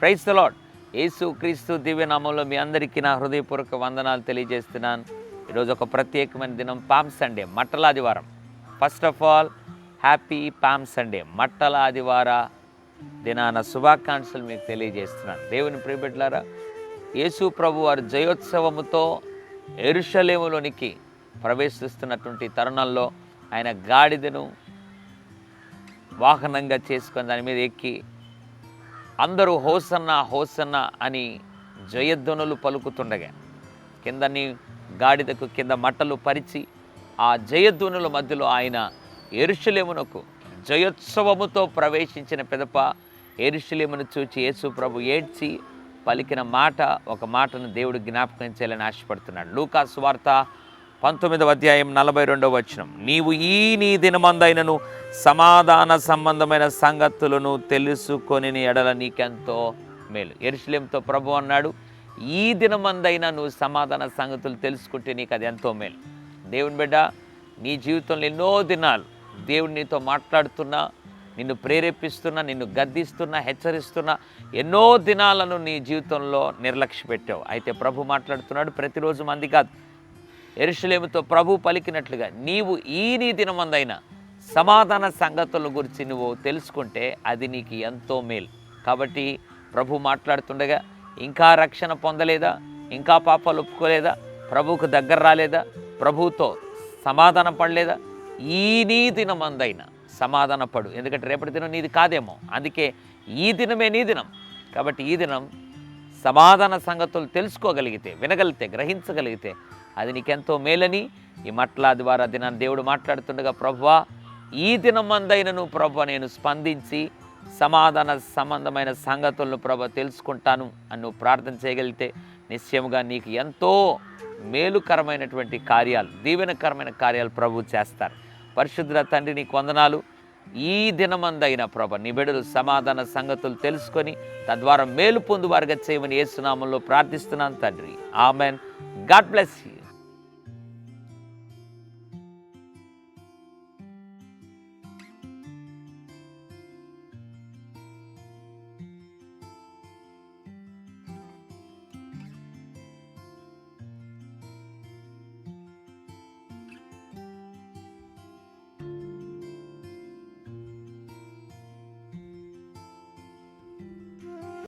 Praise the lord యేసు క్రీస్తు దివ్యనామంలో మీ అందరికీ నా హృదయపూర్వక వందనాలు తెలియజేస్తున్నాను. ఈరోజు ఒక ప్రత్యేకమైన దినం పామ్ సండే మట్టల ఆదివారం. First of all happy Palm Sunday మట్టల ఆదివార దినాన శుభాకాంక్షలు మీకు తెలియజేస్తున్నాను. దేవుని ప్రియబిడ్లారా యేసు ప్రభు వారి జయోత్సవముతో ఎరుషలేములోనికి ప్రవేశిస్తున్నటువంటి తరుణంలో ఆయన గాడిదను వాహనంగా చేసుకొని దాని మీద ఎక్కి అందరూ హోసన్న హోసన్న అని జయధ్వనులు పలుకుతుండగా కిందని గాడిదకు కింద మట్టలు పరిచి ఆ జయధ్వనుల మధ్యలో ఆయన ఎరుషలేమునకు జయోత్సవముతో ప్రవేశించిన పిదప ఎరుషలేమును చూచి యేసు ప్రభు ఏడ్చి పలికిన మాట ఒక మాటను దేవుడు జ్ఞాపకం చేయాలని ఆశపడుతున్నాడు. లూకా సువార్త పంతొమ్మిదవ అధ్యాయం నలభై రెండవ వచనం. నీవు ఈ నీ దినమందైనను సమాధాన సంబంధమైన సంగతులను తెలుసుకొని నీ ఎడల నీకెంతో మేలు. ఎరుశలేంతో ప్రభు అన్నాడు ఈ దినమందైనా నువ్వు సమాధాన సంగతులు తెలుసుకుంటే నీకు అది ఎంతో మేలు. దేవుని బిడ్డ నీ జీవితంలో ఎన్నో దినాలు దేవుడు నీతో మాట్లాడుతున్నా నిన్ను ప్రేరేపిస్తున్నా నిన్ను గద్దిస్తున్నా హెచ్చరిస్తున్నా ఎన్నో దినాలను నీ జీవితంలో నిర్లక్ష్య పెట్టావు అయితే ప్రభు మాట్లాడుతున్నాడు ప్రతిరోజు మంది కాదు ఎరుషలేముతో ప్రభు పలికినట్లుగా నీవు ఈ నీ దినమందైన సమాధాన సంగతుల గురించి నువ్వు తెలుసుకుంటే అది నీకు ఎంతో మేలు. కాబట్టి ప్రభు మాట్లాడుతుండగా ఇంకా రక్షణ పొందలేదా? ఇంకా పాపాలు ఒప్పుకోలేదా? ప్రభువుకు దగ్గర రాలేదా? ప్రభువుతో సమాధాన పడలేదా? ఈ నీ దినమందైన సమాధాన పడు. ఎందుకంటే రేపటి దినం నీది కాదేమో. అందుకే ఈ దినమే నీ దినం. కాబట్టి ఈ దినం సమాధాన సంగతులు తెలుసుకోగలిగితే వినగలిగితే గ్రహించగలిగితే అది నీకెంతో మేలని. ఈ మట్ల ద్వారా దినాన్ని దేవుడు మాట్లాడుతుండగా ప్రభువా ఈ దినమందైనను ప్రభు నేను స్పందించి సమాధాన సంబంధమైన సంగతులను ప్రభు తెలుసుకుంటాను అని నువ్వు ప్రార్థన చేయగలిగితే నిశ్చయముగా నీకు ఎంతో మేలుకరమైనటువంటి కార్యాలు దీవెనకరమైన కార్యాలు ప్రభు చేస్తారు. పరిశుద్ధ తండ్రి నీకు వందనాలు. ఈ దినమందైన ప్రభ నీ బిడ్డలు సమాధాన సంగతులు తెలుసుకొని తద్వారా మేలు పొందువారుగా చేయమని ఏసునామంలో ప్రార్థిస్తున్నాను తండ్రి. ఆమెన్. God bless you.